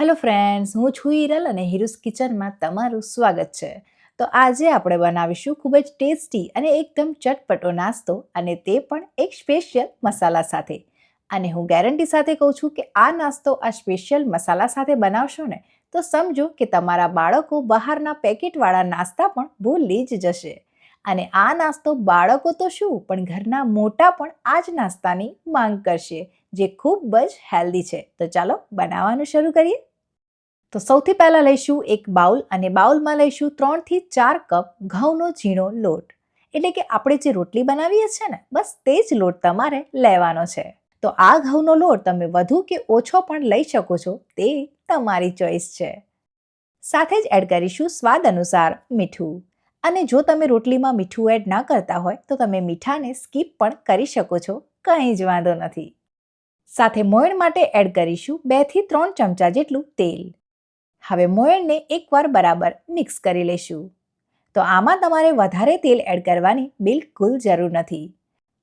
Hello friends હું છું હિરલ અને હિરુસ કિચનમાં તમારું સ્વાગત છે. તો આજે આપણે બનાવીશું ખૂબ જ ટેસ્ટી અને એકદમ ચટપટો નાસ્તો અને તે પણ એક સ્પેશિયલ મસાલા સાથે. અને હું ગેરંટી સાથે કહું છું કે આ નાસ્તો આ સ્પેશિયલ મસાલા સાથે બનાવશો ને, તો સમજો કે તમારા બાળકો બહારના પેકેટવાળા નાસ્તા પણ ભૂલી જ જશે. અને આ નાસ્તો બાળકો તો શું, પણ ઘરના મોટા પણ આ જ નાસ્તાની માંગ કરશે, જે ખૂબ જ હેલ્ધી છે. તો ચાલો બનાવવાનું શરૂ કરીએ. તો સૌથી પહેલાં લઈશું એક બાઉલ અને બાઉલમાં લઈશું ત્રણથી ચાર કપ ઘઉંનો ઝીણો લોટ. એટલે કે આપણે જે રોટલી બનાવીએ છીએ ને, બસ તે જ લોટ તમારે લેવાનો છે. તો આ ઘઉંનો લોટ તમે વધુ કે ઓછો પણ લઈ શકો છો, તે તમારી ચોઈસ છે. સાથે જ એડ કરીશું સ્વાદ અનુસાર મીઠું. અને જો તમે રોટલીમાં મીઠું એડ ના કરતા હોય, તો તમે મીઠાને સ્કીપ પણ કરી શકો છો, કંઈ જ વાંધો નથી. સાથે મોયણ માટે એડ કરીશું બેથી ત્રણ ચમચા જેટલું તેલ. હવે મોયણને એકવાર બરાબર મિક્સ કરી લઈશું તો આમાં તમારે વધારે તેલ એડ કરવાની બિલકુલ જરૂર નથી.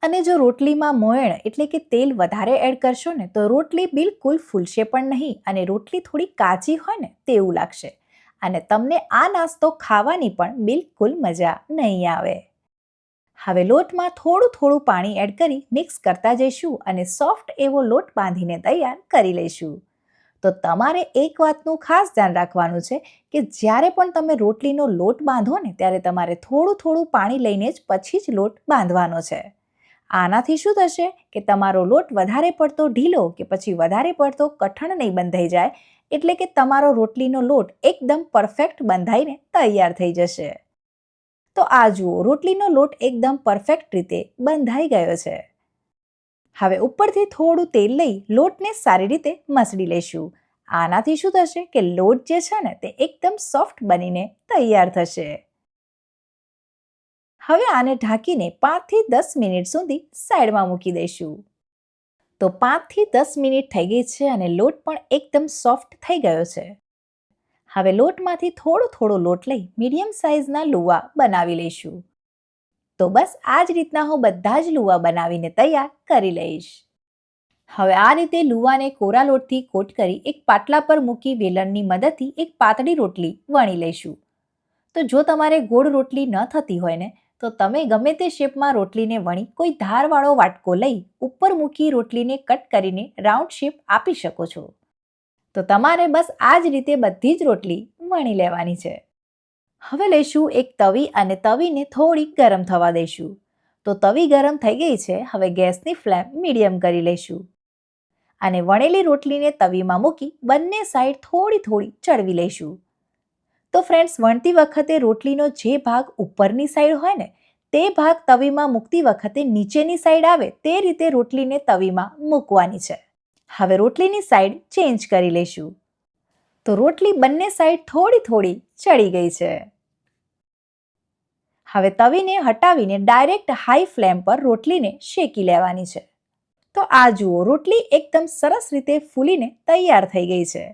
અને જો રોટલીમાં મોયણ એટલે કે તેલ વધારે એડ કરશો ને, તો રોટલી બિલકુલ ફૂલશે પણ નહીં અને રોટલી થોડી કાચી હોય ને તેવું લાગશે. અને તમને આ નાસ્તો ખાવાની પણ બિલકુલ મજા નહીં આવે. હવે લોટમાં થોડું થોડું પાણી એડ કરી મિક્સ કરતા જઈશું અને સોફ્ટ એવો લોટ બાંધીને તૈયાર કરી લઈશું. તો તમારે એક વાતનું ખાસ ધ્યાન રાખવાનું છે કે જ્યારે પણ તમે રોટલીનો લોટ બાંધો ને ત્યારે તમારે થોડું થોડું પાણી લઈને જ પછી જ લોટ બાંધવાનો છે. આનાથી શું થશે કે તમારો લોટ વધારે પડતો ઢીલો કે પછી વધારે પડતો કઠણ નહીં બંધાઈ જાય, એટલે કે તમારો રોટલીનો લોટ એકદમ પરફેક્ટ બંધાઈને તૈયાર થઈ જશે. તો આ જુઓ, રોટલીનો લોટ એકદમ પરફેક્ટ રીતે બંધાઈ ગયો છે. હવે ઉપરથી થોડું તેલ લઈ લોટને સારી રીતે મસળી લઈશું આનાથી શું થશે કે લોટ જે છે ને તે એકદમ સોફ્ટ બનીને તૈયાર થશે. હવે આને ઢાંકીને પાંચથી દસ મિનિટ સુધી સાઈડમાં મૂકી દઈશું. તો પાંચથી દસ મિનિટ થઈ ગઈ છે અને લોટ પણ એકદમ સોફ્ટ થઈ ગયો છે. હવે લોટમાંથી થોડો થોડો લોટ લઈ મીડિયમ સાઇઝના લુવા બનાવી લઈશું. તો બસ આ જ રીતના હું બધા જ લુવા બનાવીને તૈયાર કરી લઈશ. હવે આ રીતે લુવાને કોરા લોટથી કોટ કરી એક પાટલા પર મૂકી વેલણની મદદથી એક પાતળી રોટલી વણી લઈશું. તો જો તમારે ગોળ રોટલી ન થતી હોય ને, તો તમે ગમે તે શેપમાં રોટલીને વણી કોઈ ધારવાળો વાટકો લઈ ઉપર મૂકી રોટલીને કટ કરીને રાઉન્ડ શેપ આપી શકો છો. તો તમારે બસ આ જ રીતે બધી જ રોટલી વણી લેવાની છે. હવે લઈશું એક તવી અને તવીને થોડી ગરમ થવા દઈશું તો તવી ગરમ થઈ ગઈ છે, હવે ગેસની ફ્લેમ મીડિયમ કરી લઈશું અને વણેલી રોટલીને તવીમાં મૂકી બંને સાઈડ થોડી થોડી ચડવી લઈશું તો ફ્રેન્ડ્સ, વણતી વખતે રોટલીનો જે ભાગ ઉપરની સાઈડ હોય ને, તે ભાગ તવીમાં મૂકતી વખતે નીચેની સાઈડ આવે તે રીતે રોટલીને તવીમાં મૂકવાની છે. હવે રોટલીની સાઈડ ચેન્જ કરી લઈશું તો રોટલી બંને સાઈડ થોડી થોડી ચડી ગઈ છે. હવે તવીને હટાવીને ડાયરેક્ટ હાઈ ફ્લેમ પર રોટલીને શેકી લેવાની છે. તો આ જુઓ, રોટલી એકદમ સરસ રીતે ફૂલીને તૈયાર થઈ ગઈ છે.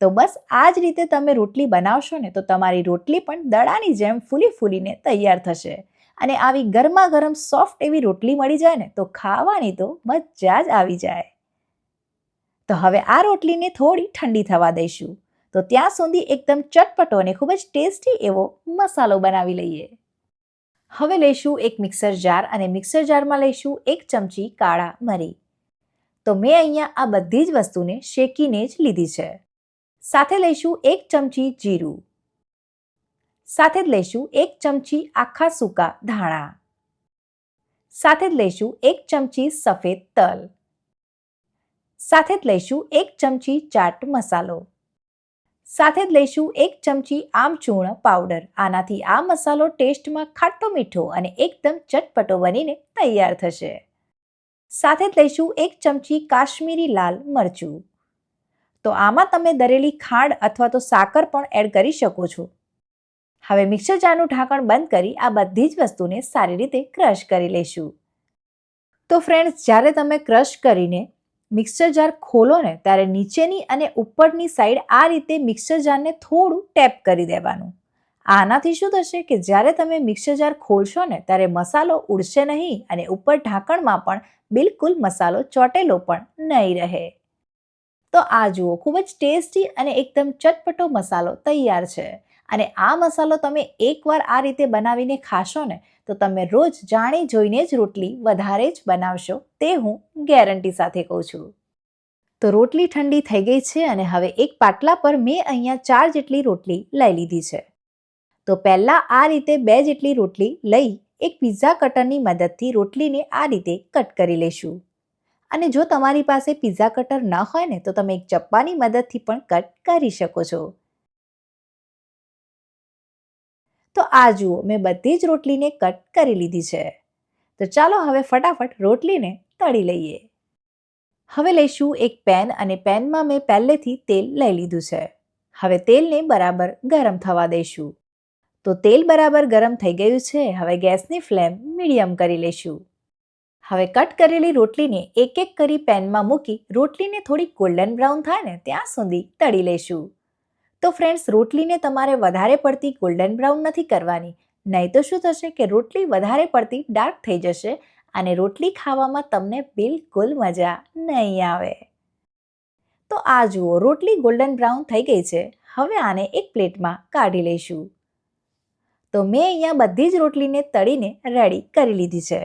તો બસ આ જ રીતે તમે રોટલી બનાવશો ને તો તમારી રોટલી પણ દડાની જેમ ફૂલી ફૂલીને તૈયાર થશે. અને આવી ગરમા ગરમ સોફ્ટ એવી રોટલી મળી જાય ને તો ખાવાની તો મજા જ આવી જાય. તો હવે આ રોટલીને થોડી ઠંડી થવા દઈશું. તો ત્યાં સુધી એકદમ ચટપટો અને ખૂબ જ ટેસ્ટી એવો મસાલો બનાવી લઈએ. હવે લઈશું એક મિક્સર જાર અને મિક્સર જારમાં લઈશું એક ચમચી કાળા મરી. તો મેં અહીંયા આ બધી જ વસ્તુને શેકીને જ લીધી છે. સાથે લઈશું એક ચમચી જીરું. સાથે જ લઈશું એક ચમચી આખા સૂકા ધાણા. સાથે જ લઈશું એક ચમચી સફેદ તલ. સાથે જ લઈશું એક ચમચી ચાટ મસાલો. સાથે જ લઈશું એક ચમચી આમચૂર્ણ પાવડર. આનાથી આ મસાલો ટેસ્ટમાં ખાટો મીઠો અને એકદમ ચટપટો બનીને તૈયાર થશે. સાથે જ લઈશું એક ચમચી કાશ્મીરી લાલ મરચું. તો આમાં તમે દરેલી ખાંડ અથવા તો સાકર પણ એડ કરી શકો છો. હવે મિક્સર જારનું ઢાંકણ બંધ કરી આ બધી જ વસ્તુને સારી રીતે ક્રશ કરી લઈશું. તો ફ્રેન્ડ્સ જ્યારે તમે ક્રશ કરીને મિક્સર જાર ખોલો ને, ત્યારે નીચેની અને ઉપરની સાઈડ આ રીતે મિક્સર જારને થોડું ટેપ કરી દેવાનું. આનાથી શું થશે કે જ્યારે તમે મિક્સર જાર ખોલશો ને, ત્યારે મસાલો ઉડશે નહીં અને ઉપર ઢાંકણમાં પણ બિલકુલ મસાલો ચોટેલો પણ નહીં રહે. તો આ જુઓ, ખૂબ જ ટેસ્ટી અને એકદમ ચટપટો મસાલો તૈયાર છે. અને આ મસાલો તમે એકવાર આ રીતે બનાવીને ખાશો ને, તો તમે રોજ જાણી જોઈને જ રોટલી વધારે જ બનાવશો, તે હું ગેરંટી સાથે કહું છું. તો રોટલી ઠંડી થઈ ગઈ છે અને હવે એક પાટલા પર મેં અહીંયા ચાર જેટલી રોટલી લઈ લીધી છે. તો પહેલાં આ રીતે બે જેટલી રોટલી લઈ એક પિઝા કટરની મદદથી રોટલીને આ રીતે કટ કરી લેશું. અને જો તમારી પાસે પિઝા કટર ન હોય ને, તો તમે એક ચપ્પાની મદદથી પણ કટ કરી શકો છો. તો આ જુઓ, મેં બધી જ રોટલીને કટ કરી લીધી છે. તો ચાલો હવે ફટાફટ રોટલીને તળી લઈએ. હવે લઈશું એક પેન અને પેનમાં મેં પહેલેથી તેલ લઈ લીધું છે. હવે તેલને બરાબર ગરમ થવા દઈશું. તો તેલ બરાબર ગરમ થઈ ગયું છે, હવે ગેસની ફ્લેમ મીડિયમ કરી લઈશું. હવે કટ કરેલી રોટલીને એક એક કરી પેનમાં મૂકી રોટલીને થોડી ગોલ્ડન બ્રાઉન થાય ને, ત્યાં સુધી તળી લઈશું. તો ફ્રેન્ડ્સ રોટલીને તમારે વધારે પડતી ગોલ્ડન બ્રાઉન નથી કરવાની. નહીં તો શું થશે કે રોટલી વધારે પડતી ડાર્ક થઈ જશે અને રોટલી ખાવામાં તમને બિલકુલ મજા નહીં આવે. તો આ જુઓ, રોટલી ગોલ્ડન બ્રાઉન થઈ ગઈ છે. હવે આને એક પ્લેટમાં કાઢી લઈશું. તો મેં અહીંયા બધી જ રોટલીને તળીને રેડી કરી લીધી છે.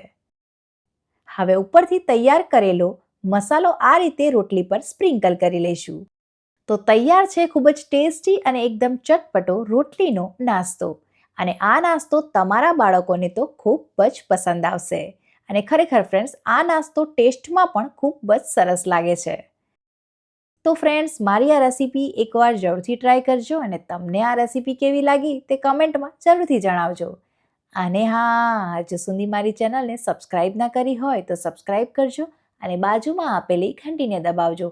હવે ઉપરથી તૈયાર કરેલો મસાલો આ રીતે રોટલી પર સ્પ્રિંકલ કરી લઈશું. તો તૈયાર છે ખૂબ જ ટેસ્ટી અને એકદમ ચટપટો રોટલીનો નાસ્તો. અને આ નાસ્તો તમારા બાળકોને તો ખૂબ જ પસંદ આવશે. અને ખરેખર ફ્રેન્ડ્સ આ નાસ્તો ટેસ્ટમાં પણ ખૂબ જ સરસ લાગે છે. તો ફ્રેન્ડ્સ મારી આ રેસીપી એકવાર જરૂરથી ટ્રાય કરજો અને તમને આ રેસીપી કેવી લાગી તે કમેન્ટમાં જરૂરથી જણાવજો. અને હા, હજુ સુધી મારી ચેનલને સબસ્ક્રાઈબ ના કરી હોય તો સબસ્ક્રાઈબ કરજો અને બાજુમાં આપેલી ઘંટીને દબાવજો.